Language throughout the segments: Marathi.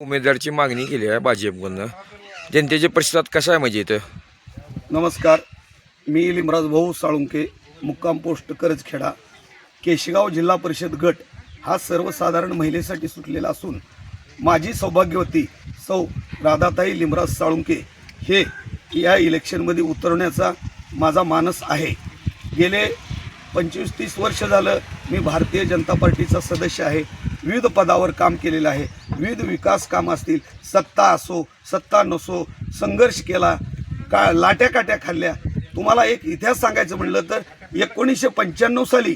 उमेदवारची मागणी केली आहे भाजपकडनं. जनतेचे प्रतिसाद कसा आहे म्हणजे इथं? नमस्कार. मी लिमराज भाऊ साळुंके मुक्काम पोस्ट करजखेडा केशगाव जिल्हा परिषद गट हा सर्वसाधारण महिलेसाठी सुटलेला असून माझी सौभाग्यवती सौ राधाताई लिमराज साळुंके हे या इलेक्शनमध्ये उतरवण्याचा माझा मानस आहे. गेले पंचवीस तीस वर्ष झालं मी भारतीय जनता पार्टीचा सदस्य आहे. विविध पदावर काम केलेलं आहे. विविध विकास काम असतील सत्ता असो सत्ता नसो संघर्ष केला का लाट्या काट्या खाल्ल्या. तुम्हाला एक इतिहास सांगायचं म्हणलं तर एकोणीसशे पंच्याण्णव साली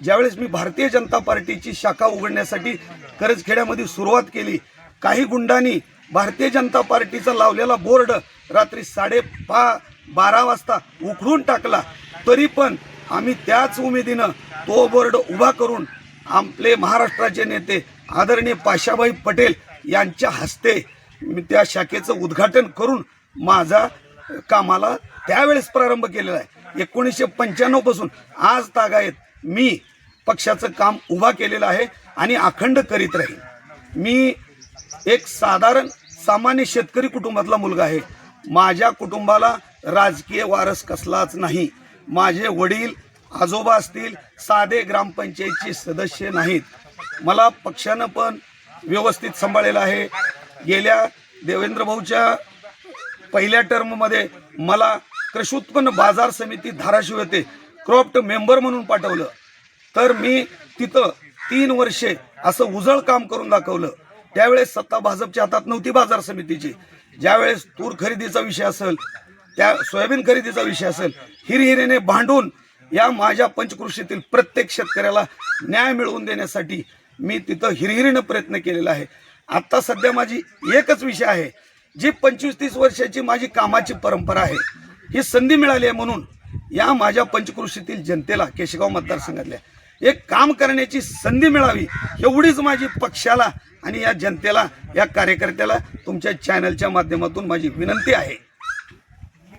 ज्यावेळेस मी भारतीय जनता पार्टीची शाखा उघडण्यासाठी करजखेड्यामध्ये सुरुवात केली काही गुंडांनी भारतीय जनता पार्टीचा लावलेला बोर्ड रात्री साडेपा बारा वाजता उखडून टाकला. तरी पण आम्ही त्याच उमेदीनं तो बोर्ड उभा करून आपले महाराष्ट्राचे नेते आदरणीय पाशाभाई पटेल यांच्या हस्ते मी त्या शाखेचं उद्घाटन करून माझा कामाला त्यावेळेस प्रारंभ केलेला आहे. एकोणीसशे पंच्याण्णवपासून आज तागायत मी पक्षाचं काम उभा केलेलं आहे आणि अखंड करीत राहील मी एक साधारण सामान्य शेतकरी कुटुंबातला मुलगा आहे. माझ्या कुटुंबाला राजकीय वारस कसलाच नाही. माझे वडील आजोबा असतील साधे ग्रामपंचायतचे सदस्य नाहीत. मला पक्षानं पण व्यवस्थित सांभाळलेलं आहे. गेल्या देवेंद्र भाऊच्या पहिल्या टर्ममध्ये मला कृषी उत्पन्न बाजार समिती धाराशिव येथे क्रॉप्ट मेंबर म्हणून पाठवलं. तर मी तिथं तीन वर्षे असं उजळ काम करून दाखवलं. त्यावेळेस सत्ता भाजपच्या हातात नव्हती बाजार समितीची. ज्यावेळेस तूर खरेदीचा विषय असेल त्या सोयाबीन खरेदीचा विषय असेल हिरहिरीने भांडून या माझ्या पंचकृषीतील प्रत्येक शेतकऱ्याला न्याय मिळवून देण्यासाठी मी तिथं हिरहिरीनं प्रयत्न केलेला आहे. आत्ता सध्या माझी एकच विषय आहे जी पंचवीस तीस वर्षाची माझी कामाची परंपरा आहे ही संधी मिळाली आहे म्हणून या माझ्या पंचकृषीतील जनतेला केशगाव मतदारसंघातल्या एक काम करण्याची संधी मिळावी एवढीच माझी पक्षाला आणि या जनतेला या कार्यकर्त्याला तुमच्या चॅनलच्या माध्यमातून माझी विनंती आहे.